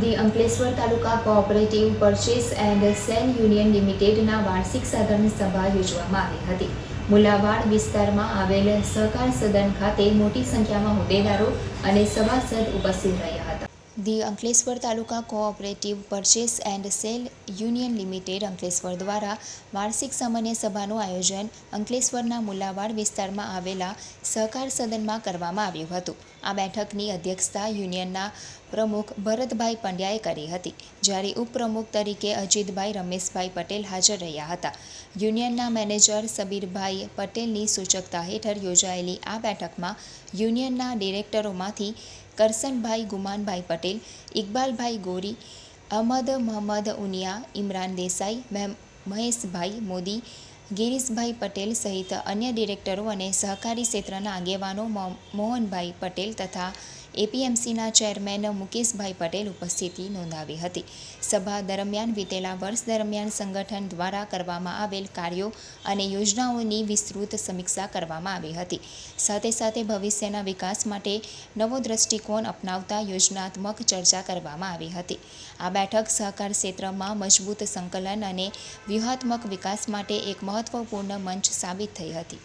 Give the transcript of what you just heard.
The Ankleshwar taluka cooperative purchase and sale union લિમિટેડના વાર્ષિક સાધારણ સભા યોજવામાં આવી હતી. મુલાવાડ વિસ્તારમાં આવેલ સહકાર સદન ખાતે મોટી સંખ્યામાં હોદ્દેદારો અને સભાસદ ઉપસ્થિત રહ્યા હતા. The Ankleshwar taluka cooperative purchase and sale union limited Ankleshwar દ્વારા વાર્ષિક સામાન્ય સભાનું આયોજન અંકલેશ્વરના મુલાવાડ વિસ્તારમાં આવેલા સહકાર સદનમાં કરવામાં આવ્યું હતું. આ બેઠકની અધ્યક્ષતા યુનિયનના પ્રમુખ ભરતભાઈ પંડ્યાએ કરી હતી, જ્યારે ઉપપ્રમુખ તરીકે અજીતભાઈ રમેશભાઈ પટેલ હાજર રહ્યા હતા. યુનિયનના મેનેજર સબીરભાઈ પટેલની સૂચકતા હેઠળ યોજાયેલી આ બેઠકમાં યુનિયનના ડિરેક્ટરોમાંથી કરસનભાઈ ગુમાનભાઈ પટેલ, ઇકબાલભાઈ ગોરી, અહમદ મહમદ ઉનિયા, ઇમરાન દેસાઈ મહેશભાઈ મોદી, ગિરીશભાઈ પટેલ સહિત અન્ય ડિરેક્ટરો અને સહકારી ક્ષેત્રના આગેવાનો મોહનભાઈ પટેલ તથા એપીએમસીના ચેરમેન મુકેશભાઈ પટેલ ઉપસ્થિતિ નોંધાવી હતી. સભા દરમિયાન વિતેલા વર્ષ દરમિયાન સંગઠન દ્વારા કરવામાં આવેલ કાર્યો અને યોજનાઓની વિસ્તૃત સમીક્ષા કરવામાં આવી હતી. સાથે સાથે ભવિષ્યના વિકાસ માટે નવો દ્રષ્ટિકોણ અપનાવતા યોજનાત્મક ચર્ચા કરવામાં આવી હતી. આ બેઠક સહકાર ક્ષેત્રમાં મજબૂત સંકલન અને વ્યૂહાત્મક વિકાસ માટે એક મહત્વપૂર્ણ મંચ સાબિત થઈ હતી.